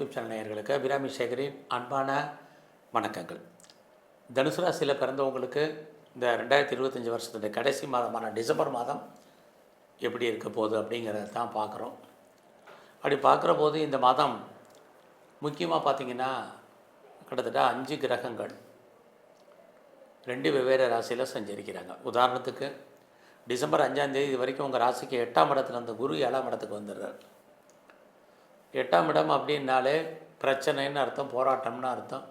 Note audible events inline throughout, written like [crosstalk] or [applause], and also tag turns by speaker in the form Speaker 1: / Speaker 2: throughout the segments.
Speaker 1: YouTube channel நேயர்களுக்கு அபிராமி சேகரின் அன்பான வணக்கங்கள். தனுசு ராசியில் பிறந்தவங்களுக்கு இந்த ரெண்டாயிரத்தி இருபத்தஞ்சி வருஷத்துடைய கடைசி மாதமான டிசம்பர் மாதம் எப்படி இருக்க போகுது அப்படிங்கிறத தான் பார்க்குறோம். அப்படி பார்க்குற போது இந்த மாதம் முக்கியமாக பார்த்தீங்கன்னா கிட்டத்தட்ட அஞ்சு கிரகங்கள் ரெண்டு வெவ்வேறு ராசியில் செஞ்சிருக்கிறாங்க. உதாரணத்துக்கு டிசம்பர் அஞ்சாம் தேதி இது வரைக்கும் உங்கள் ராசிக்கு எட்டாம் இடத்துல அந்த குரு ஏழாம் இடத்துக்கு வந்துடுறார். எட்டாம் இடம் அப்படின்னாலே பிரச்சனைன்னு அர்த்தம் போராட்டம்னு அர்த்தம்.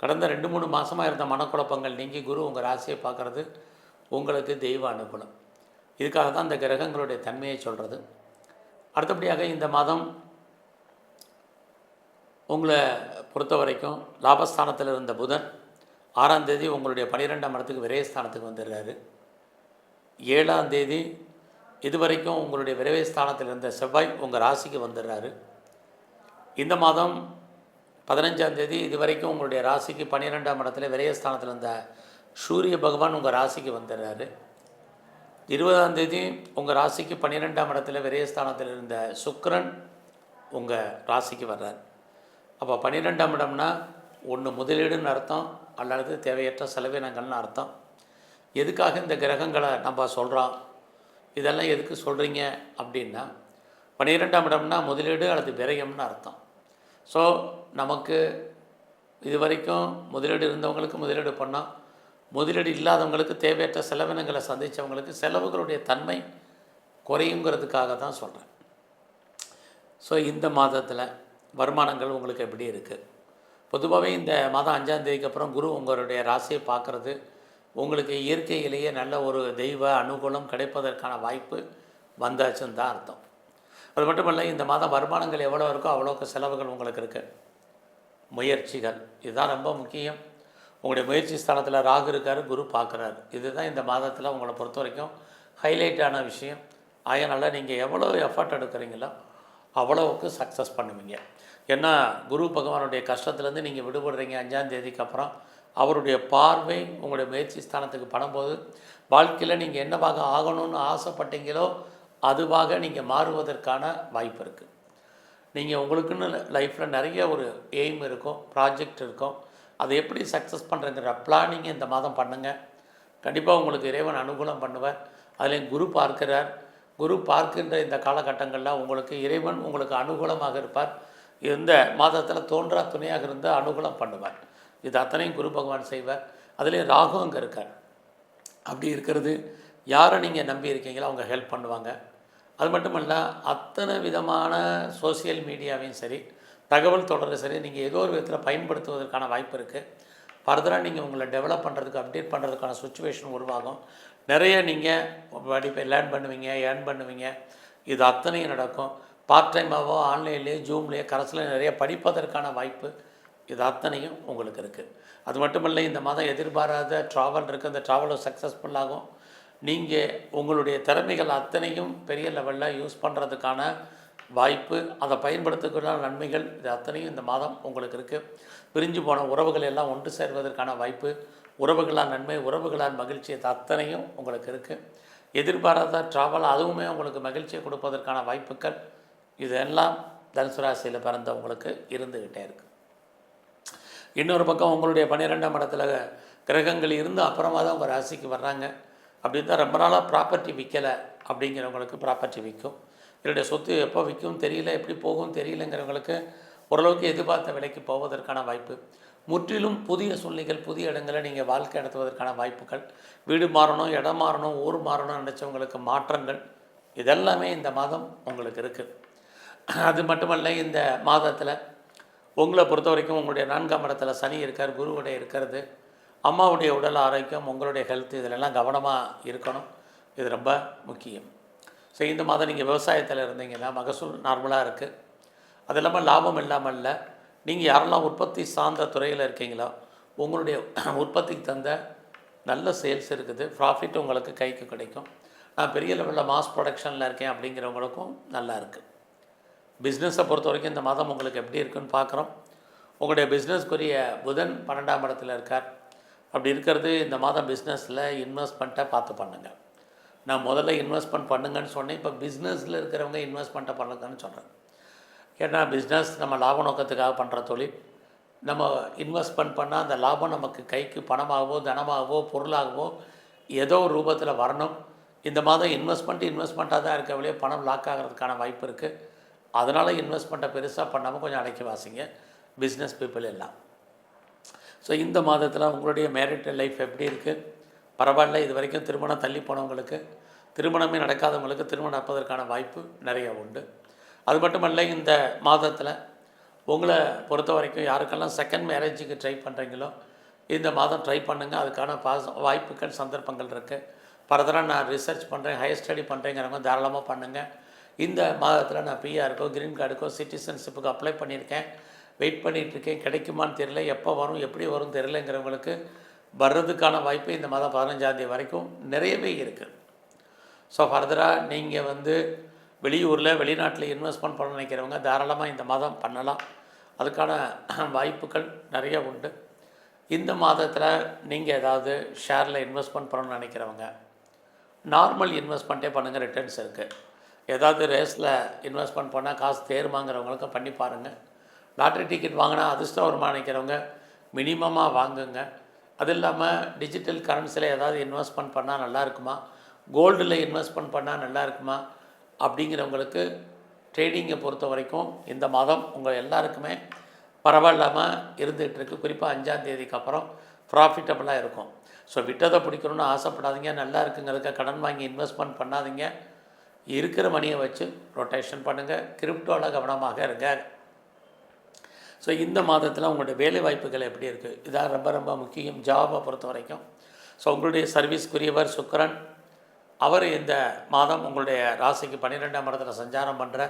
Speaker 1: கடந்த ரெண்டு மூணு மாதமாக இருந்த மனக்குழப்பங்கள் நீங்கி குரு உங்கள் ராசியை பார்க்குறது உங்களுக்கு தெய்வ அனுகூலம். இதுக்காக தான் இந்த கிரகங்களுடைய தன்மையை சொல்கிறது அடுத்தபடியாக இந்த மாதம் உங்களை பொறுத்த வரைக்கும் லாபஸ்தானத்தில் இருந்த புதன் ஆறாம் தேதி உங்களுடைய பன்னிரெண்டாம் இடத்துக்கு விரயஸ்தானத்துக்கு வந்துடுறாரு. ஏழாம் தேதி இதுவரைக்கும் உங்களுடைய விரைவை ஸ்தானத்தில் இருந்த செவ்வாய் உங்கள் ராசிக்கு வந்துடுறாரு. இந்த மாதம் பதினஞ்சாம் தேதி இதுவரைக்கும் உங்களுடைய ராசிக்கு பன்னிரெண்டாம் இடத்துல விரயஸ்தானத்தில் இருந்த சூரிய பகவான் உங்கள் ராசிக்கு வந்துடுறாரு. இருபதாம் தேதி உங்கள் ராசிக்கு பன்னிரெண்டாம் இடத்துல விரயஸ்தானத்தில் இருந்த சுக்ரன் உங்கள் ராசிக்கு வர்றார். அப்போ பன்னிரெண்டாம் இடம்னா ஒன்று முதலீடுன்னு அர்த்தம் அல்லது தேவையற்ற செலவினங்கள்னு அர்த்தம். எதுக்காக இந்த கிரகங்களை நம்ம சொல்கிறோம் இதெல்லாம் எதுக்கு சொல்கிறீங்க அப்படின்னா பன்னிரெண்டாம் இடம்னா முதலீடு அல்லது விரயம்னு அர்த்தம். ஸோ நமக்கு இது வரைக்கும் முதலீடு இருந்தவங்களுக்கு முதலீடு பண்ணோம். முதலீடு இல்லாதவங்களுக்கு தேவையற்ற செலவினங்களை சந்தித்தவங்களுக்கு செலவுகளுடைய தன்மை குறையுங்கிறதுக்காக தான் சொல்கிறேன் ஸோ இந்த மாதத்தில் வருமானங்கள் உங்களுக்கு எப்படி இருக்குது பொதுவாகவே இந்த மாதம் அஞ்சாம் தேதிக்கு அப்புறம் குரு உங்களுடைய ராசியை பார்க்குறது உங்களுக்கு இயற்கையிலேயே நல்ல ஒரு தெய்வ அனுகூலம் கிடைப்பதற்கான வாய்ப்பு வந்தாச்சுன்னு தான் அர்த்தம். அது மட்டும் இல்லை இந்த மாதம் வருமானங்கள் எவ்வளோ இருக்கோ அவ்வளோக்கு செலவுகள் உங்களுக்கு இருக்குது முயற்சிகள் இதுதான் ரொம்ப முக்கியம். உங்களுடைய முயற்சி ஸ்தானத்தில் ராகு இருக்கார் குரு பார்க்குறாரு இதுதான் இந்த மாதத்தில் உங்களை பொறுத்த வரைக்கும் ஹைலைட்டான விஷயம். அதனால் நீங்கள் எவ்வளோ எஃபர்ட் எடுக்கிறீங்களோ அவ்வளோவுக்கு சக்ஸஸ் பண்ணுவீங்க. ஏன்னா குரு பகவானுடைய கஷ்டத்துலேருந்து நீங்கள் விடுபடுறீங்க அஞ்சாம் தேதிக்கு அப்புறம். அவருடைய பார்வை உங்களுடைய முயற்சி ஸ்தானத்துக்கு படும்போது வாழ்க்கையில் நீங்கள் என்னவாக ஆகணும்னு ஆசைப்பட்டீங்களோ அதுவாக நீங்கள் மாறுவதற்கான வாய்ப்பு இருக்குது நீங்கள் உங்களுக்குன்னு லைஃப்பில் நிறைய ஒரு எய்ம் இருக்கும் ப்ராஜெக்ட் இருக்கும். அதை எப்படி சக்ஸஸ் பண்ணுறங்கிற பிளானிங்கை இந்த மாதம் பண்ணுங்கள் கண்டிப்பாக உங்களுக்கு இறைவன் அனுகூலம் பண்ணுவார். அதுலேயும் குரு பார்க்கிறார். குரு பார்க்கின்ற இந்த காலகட்டங்களில் உங்களுக்கு இறைவன் உங்களுக்கு அனுகூலமாக இருப்பார். இந்த மாதத்தில் தோன்றா துணையாக இருந்து அனுகூலம் பண்ணுவார். இது அத்தனையும் குரு பகவான் செய்வார். அதுலேயும் ராகு அங்கே இருக்கார். அப்படி இருக்கிறது. யாரை நீங்கள் நம்பி இருக்கீங்களோ அவங்க ஹெல்ப் பண்ணுவாங்க. அது மட்டும் இல்லை அத்தனை விதமான சோசியல் மீடியாவையும் சரி தகவல் தொடர்பு சரி நீங்கள் ஏதோ ஒரு விதத்தில் பயன்படுத்துவதற்கான வாய்ப்பு இருக்குது ஃபர்தராக நீங்கள் உங்களை டெவலப் பண்ணுறதுக்கு அப்டேட் பண்ணுறதுக்கான சுச்சுவேஷன் உருவாகும். நிறைய நீங்கள் படிப்பை லேர்ன் பண்ணுவீங்க ஏர்ன் பண்ணுவீங்க. இது அத்தனையும் நடக்கும். பார்ட் டைமாகவோ ஆன்லைன்லேயோ ஜூம்லேயோ கரஸில் நிறைய படிப்பதற்கான வாய்ப்பு இது அத்தனையும் உங்களுக்கு இருக்குது அது மட்டுமல்ல இந்த மாதம் எதிர்பாராத ட்ராவல் இருக்குது அந்த ட்ராவலும் சக்ஸஸ்ஃபுல்லாகும் நீங்கள் உங்களுடைய திறமைகள் அத்தனையும் பெரிய லெவலில் யூஸ் பண்ணுறதுக்கான வாய்ப்பு அதை பயன்படுத்தக்கூடிய நன்மைகள் இது அத்தனையும் இந்த மாதம் உங்களுக்கு இருக்குது பிரிஞ்சு போன உறவுகள் எல்லாம் ஒன்று சேர்வதற்கான வாய்ப்பு உறவுகளால் நன்மை உறவுகளால் மகிழ்ச்சி இது அத்தனையும் உங்களுக்கு இருக்குது எதிர்பாராத ட்ராவல் அதுவுமே உங்களுக்கு மகிழ்ச்சியை கொடுப்பதற்கான வாய்ப்புகள் இதெல்லாம் தனுசு ராசியில் பிறந்தவங்களுக்கு இருந்துக்கிட்டே இருக்குது இன்னொரு பக்கம் உங்களுடைய பன்னிரெண்டாம் இடத்துல கிரகங்கள் இருந்து அப்புறமா தான் உங்கள் ராசிக்கு வர்றாங்க. அப்படின்னு தான் ரொம்ப நாளாக ப்ராப்பர்ட்டி விற்கலை அப்படிங்கிறவங்களுக்கு ப்ராப்பர்ட்டி விற்கும் என்னுடைய சொத்து எப்போ விற்கும் தெரியல எப்படி போகும் தெரியலங்கிறவங்களுக்கு ஓரளவுக்கு எதிர்பார்த்த விலைக்கு போவதற்கான வாய்ப்பு. முற்றிலும் புதிய சூழ்நிலைகள் புதிய இடங்களை நீங்கள் வாழ்க்கை நடத்துவதற்கான வாய்ப்புகள். வீடு மாறணும் இடம் மாறணும் ஊர் மாறணும்னு நினச்சவங்களுக்கு மாற்றங்கள். இதெல்லாமே இந்த மாதம் உங்களுக்கு இருக்குது அது மட்டுமல்ல இந்த மாதத்தில் உங்களை பொறுத்த வரைக்கும் உங்களுடைய நான்காம் இடத்துல சனி இருக்கார் குருவுடைய இருக்கிறது. அம்மாவுடைய உடல் ஆரோக்கியம் உங்களுடைய ஹெல்த் இதிலெல்லாம் கவனமாக இருக்கணும். இது ரொம்ப முக்கியம். ஸோ இந்த மாதம் நீங்கள் விவசாயத்தில் இருந்தீங்கன்னா மகசூல் நார்மலாக இருக்குது அது இல்லாமல் லாபம் இல்லாமல் இல்லை. நீங்கள் யாரெல்லாம் உற்பத்தி சார்ந்த துறையில் இருக்கீங்களோ உங்களுடைய [clears throat] உற்பத்திக்கு தந்த நல்ல சேல்ஸ் இருக்குது. ப்ராஃபிட் உங்களுக்கு கைக்கு கிடைக்கும். நான் பெரிய லெவலில் மாஸ் ப்ரொடக்ஷனில் இருக்கேன் அப்படிங்கிறவங்களுக்கும் நல்லா இருக்குது பிஸ்னஸை பொறுத்த வரைக்கும் இந்த மாதம் உங்களுக்கு எப்படி இருக்குன்னு பார்க்குறோம். உங்களுடைய பிஸ்னஸ்க்குரிய புதன் பன்னெண்டாம் இடத்துல இருக்கார். அப்படி இருக்கிறது இந்த மாதம் பிஸ்னஸில் இன்வெஸ்ட்மெண்ட்டை பார்த்து பண்ணுங்கள் நான் முதல்ல இன்வெஸ்ட்மெண்ட் பண்ணுங்கன்னு சொன்னேன் இப்போ பிஸ்னஸில் இருக்கிறவங்க இன்வெஸ்ட்மெண்ட்டை பண்ணுங்கன்னு சொல்கிறேன் ஏன்னா பிஸ்னஸ் நம்ம லாப நோக்கத்துக்காக பண்ணுற தொழில். நம்ம இன்வெஸ்ட்மெண்ட் பண்ணால் அந்த லாபம் நமக்கு கைக்கு பணமாகவோ தனமாகவோ பொருளாகவோ ஏதோ ஒரு ரூபத்தில் வரணும். இந்த மாதம் இன்வெஸ்ட்மெண்ட் இன்வெஸ்ட்மெண்ட்டாக தான் இருக்க வழியே பணம் லாக் ஆகிறதுக்கான வாய்ப்பு இருக்குது அதனால் இன்வெஸ்ட்மெண்ட்டை பெருசாக பண்ணாமல் கொஞ்சம் அடக்கி வாசிங்க. பிஸ்னஸ் பீப்புள் எல்லாம். ஸோ இந்த மாதத்தில் உங்களுடைய மேரிட் லைஃப் எப்படி இருக்குது பரவாயில்ல இது வரைக்கும் திருமணம் தள்ளி போனவங்களுக்கு திருமணமே நடக்காதவங்களுக்கு திருமணம் நடப்பதற்கான வாய்ப்பு நிறைய உண்டு. அது மட்டுமல்ல இந்த மாதத்தில் உங்களை பொறுத்த வரைக்கும் யாருக்கெல்லாம் செகண்ட் மேரேஜுக்கு ட்ரை பண்ணுறீங்களோ இந்த மாதம் ட்ரை பண்ணுங்கள் அதுக்கான பாஸ் வாய்ப்புகள் சந்தர்ப்பங்கள் இருக்குது ஃபர்தராக நான் ரிசர்ச் பண்ணுறேன் ஹையர் ஸ்டடி பண்ணுறேங்கிறவங்க தாராளமாக பண்ணுங்கள் இந்த மாதத்தில் நான் பிஆருக்கோ க்ரீன் கார்டுக்கோ சிட்டிசன்ஷிப்புக்கு அப்ளை பண்ணியிருக்கேன். வெயிட் பண்ணிகிட்ருக்கேன். கிடைக்குமான்னு தெரியல. எப்போ வரும் எப்படி வரும் தெரியலங்கிறவங்களுக்கு வர்றதுக்கான வாய்ப்பு இந்த மாதம் பதினஞ்சாந்தேதி வரைக்கும் நிறையவே இருக்குது. ஸோ ஃபர்தராக நீங்கள் வந்து வெளியூரில் வெளிநாட்டில் இன்வெஸ்ட்மெண்ட் பண்ண நினைக்கிறவங்க தாராளமாக இந்த மாதம் பண்ணலாம். அதுக்கான வாய்ப்புகள் நிறைய உண்டு. இந்த மாதத்தில் நீங்கள் ஏதாவது ஷேரில் இன்வெஸ்ட்மெண்ட் பண்ணணும்னு நினைக்கிறவங்க நார்மல் இன்வெஸ்ட்மெண்ட்டே பண்ணுங்கள் ரிட்டர்ன்ஸ் இருக்குது ஏதாவது ரேஸில் இன்வெஸ்ட்மெண்ட் பண்ணால் காசு தேருமாங்கிறவங்களுக்கும் பண்ணி பாருங்கள் லாட்ரி டிக்கெட் வாங்கினா அதிர்ஷ்டம் வருமா நினைக்கிறவங்க மினிமமாக வாங்குங்க. அது இல்லாமல் டிஜிட்டல் கரன்சியில் ஏதாவது இன்வெஸ்ட்மெண்ட் பண்ணால் நல்லா இருக்குமா? கோல்டில் இன்வெஸ்ட்மெண்ட் பண்ணால் நல்லா இருக்குமா? அப்படிங்கிறவங்களுக்கு ட்ரேடிங்கை பொறுத்த வரைக்கும் இந்த மாதம் உங்கள் எல்லாருக்குமே பரவாயில்லாமல் இருந்துகிட்ருக்கு குறிப்பாக அஞ்சாம் தேதிக்கு அப்புறம் ப்ராஃபிட்டபுளாக இருக்கும். ஸோ விட்டதை பிடிக்கணும்னு ஆசைப்படாதீங்க. நல்லா இருக்குங்கிறதுக்கு கடன் வாங்கி இன்வெஸ்ட்மெண்ட் பண்ணாதீங்க. இருக்கிற மணியை வச்சு ரொட்டேஷன் பண்ணுங்கள் கிரிப்டோவில் கவனமாக இருங்க. ஸோ இந்த மாதத்தில் உங்களுடைய வேலை வாய்ப்புகள் எப்படி இருக்குது இதான் ரொம்ப ரொம்ப முக்கியம் ஜாபை பொறுத்த வரைக்கும். ஸோ உங்களுடைய சர்வீஸ்க்குரியவர் சுக்கரன். அவர் இந்த மாதம் உங்களுடைய ராசிக்கு பன்னிரெண்டாம் இடத்துல சஞ்சாரம் பண்ணுற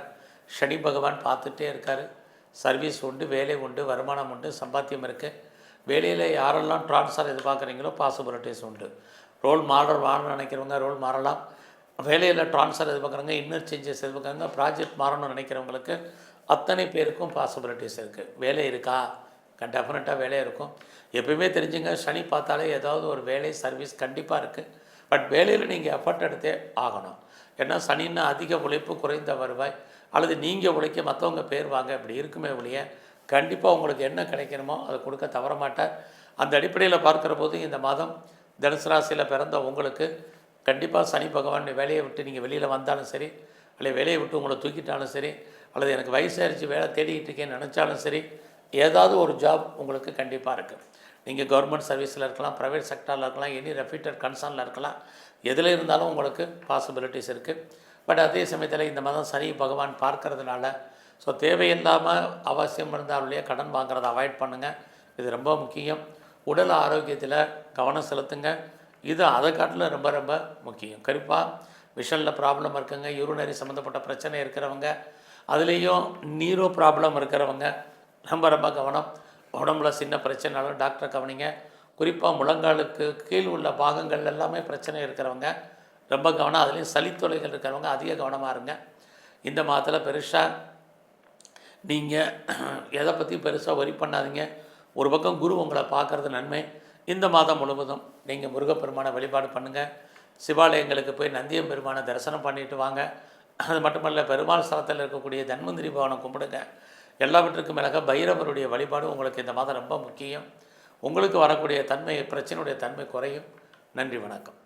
Speaker 1: சனி பகவான் பார்த்துட்டே இருக்கார். சர்வீஸ் உண்டு வேலை உண்டு வருமானம் உண்டு சம்பாத்தியம் இருக்குது வேலையில் யாரெல்லாம் ட்ரான்ஸ்ஃபர் எதிர்பார்க்குறீங்களோ பாசிபிலிட்டிஸ் உண்டு. ரோல் மாடல் மாறணும்னு நினைக்கிறவங்க ரோல் மாறலாம். வேலையில் ட்ரான்ஸ்ஃபர் எதிர்பார்க்குறாங்க இன்னர் சேஞ்சஸ் எதிர்பார்க்குறாங்க ப்ராஜெக்ட் மாறணும்னு நினைக்கிறவங்களுக்கு அத்தனை பேருக்கும் பாசிபிலிட்டிஸ் இருக்குது வேலை இருக்கா? டெஃபினட்டாக வேலை இருக்கும். எப்பயுமே தெரிஞ்சுங்க சனி பார்த்தாலே ஏதாவது ஒரு வேலை சர்வீஸ் கண்டிப்பாக இருக்குது பட் வேலையில் நீங்கள் எஃபர்ட் எடுத்தே ஆகணும். ஏன்னா சனின்னா அதிக உழைப்பு குறைந்த வருவாய். அல்லது நீங்கள் உழைக்க மற்றவங்க பேர் வாங்க இப்படி இருக்குமே ஒழிய கண்டிப்பாக உங்களுக்கு என்ன கிடைக்கணுமோ அதை கொடுக்க தவற மாட்டார் அந்த அடிப்படையில் பார்க்குற போது இந்த மாதம் தனுசு ராசியில் பிறந்த உங்களுக்கு கண்டிப்பாக சனி பகவான் வேலையை விட்டு நீங்கள் வெளியில் வந்தாலும் சரி அல்லது வேலையை விட்டு உங்களை தூக்கிட்டாலும் சரி அல்லது எனக்கு வயசாகிடுச்சு வேலை தேடிக்கிட்டு இருக்கேன்னு நினச்சாலும் சரி ஏதாவது ஒரு ஜாப் உங்களுக்கு கண்டிப்பாக இருக்குது நீங்கள் கவர்மெண்ட் சர்வீஸில் இருக்கலாம் ப்ரைவேட் செக்டரில் இருக்கலாம் எனி ரெஃப்யூட்டட் கன்சர்னில் இருக்கலாம் எதில் இருந்தாலும் உங்களுக்கு பாசிபிலிட்டிஸ் இருக்குது பட் அதே சமயத்தில் இந்த மாதம் சனி பகவான் பார்க்கறதுனால ஸோ தேவையில்லாமல் அவசியம் இருந்தாலுடைய கடன் வாங்குறதை அவாய்ட் பண்ணுங்கள் இது ரொம்ப முக்கியம். உடல் ஆரோக்கியத்தில் கவனம் செலுத்துங்க. இது அதை காட்டிலும் ரொம்ப ரொம்ப முக்கியம். குறிப்பாக விஷனில் ப்ராப்ளம் இருக்குங்க யூரினரி சம்மந்தப்பட்ட பிரச்சனை இருக்கிறவங்க அதுலேயும் நீரோ ப்ராப்ளம் இருக்கிறவங்க ரொம்ப ரொம்ப கவனம். உடம்புல சின்ன பிரச்சனைனாலும் டாக்டரை கவனிங்க. குறிப்பாக முழங்காலுக்கு கீழ் உள்ள பாகங்கள் எல்லாமே பிரச்சனை இருக்கிறவங்க ரொம்ப கவனம். அதுலேயும் சளித்தொலைகள் இருக்கிறவங்க அதிக கவனமாக இருங்க. இந்த மாதத்தில் பெருசாக நீங்கள் எதை பற்றியும் பெருசாக ஒரி பண்ணாதீங்க. ஒரு பக்கம் குரு உங்களை பார்க்குறது நன்மை. இந்த மாதம் முழுவதும் நீங்கள் முருகப்பெருமானை வழிபாடு பண்ணுங்கள் சிவாலயங்களுக்கு போய் நந்தியம் பெருமானை தரிசனம் பண்ணிட்டு வாங்க. அது மட்டுமல்ல பெருமாள் ஸ்தலத்தில் இருக்கக்கூடிய தன்வந்திரி பவனை கும்பிடுங்க. எல்லாவற்றுக்கும் மேலாக பைரவருடைய வழிபாடு உங்களுக்கு இந்த மாதம் ரொம்ப முக்கியம். உங்களுக்கு வரக்கூடிய தன்மை பிரச்சனையுடைய தன்மை குறையும். நன்றி வணக்கம்.